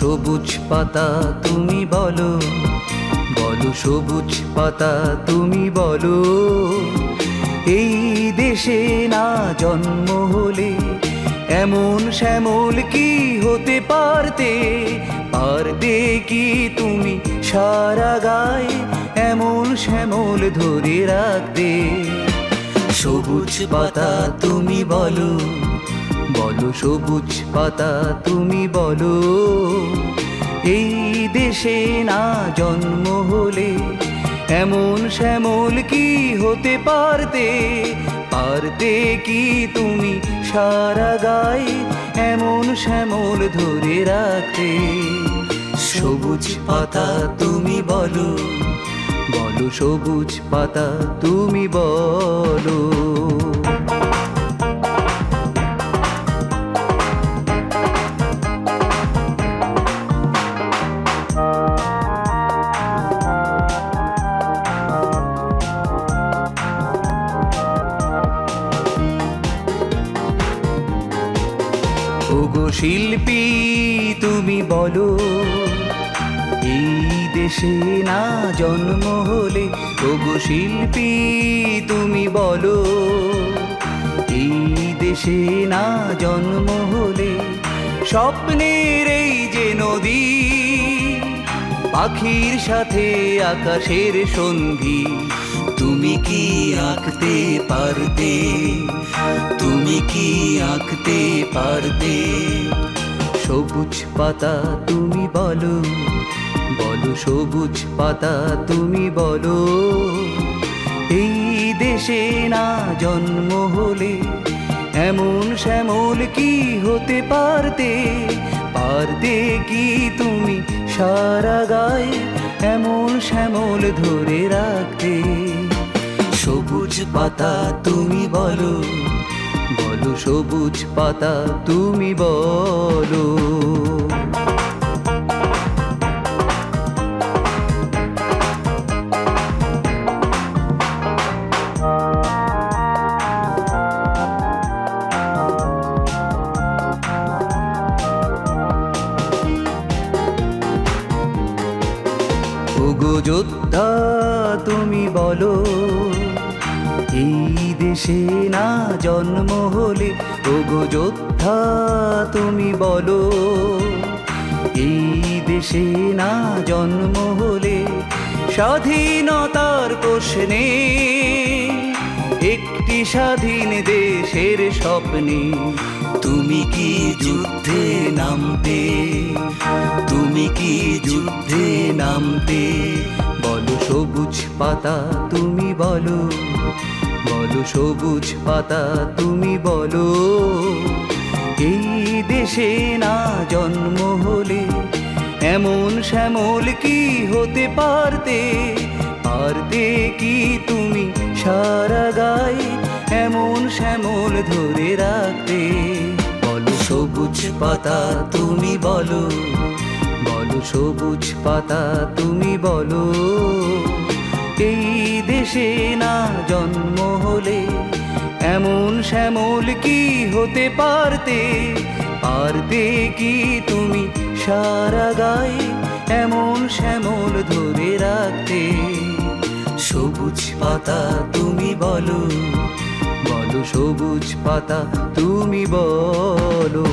সবুজ পাতা তুমি বলো বলো সবুজ পাতা তুমি বলো। এই দেশে না জন্ম হলে এমন শ্যামল কি হতে পারতে? পারতে কি তুমি সারা গায়ে এমন শ্যামল ধরে রাখতে? সবুজ পাতা তুমি বলো বলো সবুজ পাতা তুমি বলো। এই দেশে না জন্ম হলে এমন শ্যামল কি হতে পারতে? পারতে কি তুমি সারা গায়ে? এমন শ্যামল ধরে রাখতে। সবুজ পাতা তুমি বলো বলো সবুজ পাতা তুমি বলো। ওগো শিল্পী, তুমি বলো, এই দেশে না জন্ম হলে, ওগো শিল্পী, তুমি বলো, এই দেশে না জন্ম হলে, স্বপ্নের এই যে নদী, পাখির সাথে আকাশের সন্ধি তুমি কি আঁকতে পারতে? তুমি কি আঁকতে পারতে? সবুজ পাতা তুমি বলো বলো সবুজ পাতা তুমি বলো। এই দেশে না জন্ম হলে এমন শ্যামল কি হতে পারতে? পারতে কি তুমি সারা গায়ে এমন শ্যামল ধরে রাখতে? সবুজ পাতা তুমি বলো বলো সবুজ পাতা তুমি বলো। যোদ্ধা তুমি বলো এই দেশে না জন্ম হলে ওগো যোদ্ধা তুমি বলো। এই দেশে না জন্ম হলে স্বাধীনতার প্রশ্নে একটি স্বাধীন দেশের স্বপ্নে তুমি কি যুদ্ধে নামতে? তুমি কি যুদ্ধে নামতে? বলো সবুজ পাতা তুমি বলো। বলো সবুজ পাতা তুমি বলো। এই দেশে না জন্ম হলে এমন শ্যামল কি হতে পারতে? পারতে কি তুমি পাতা তুমি বলো বলো সবুজ পাতা তুমি বলো। এই দেশে না জন্ম হলে এমন শ্যামল কি হতে পারতে? পারতে কি তুমি সারা গায়ে এমন শ্যামল ধরে রাখতে? সবুজ পাতা তুমি বলো বলো সবুজ পাতা তুমি বলো।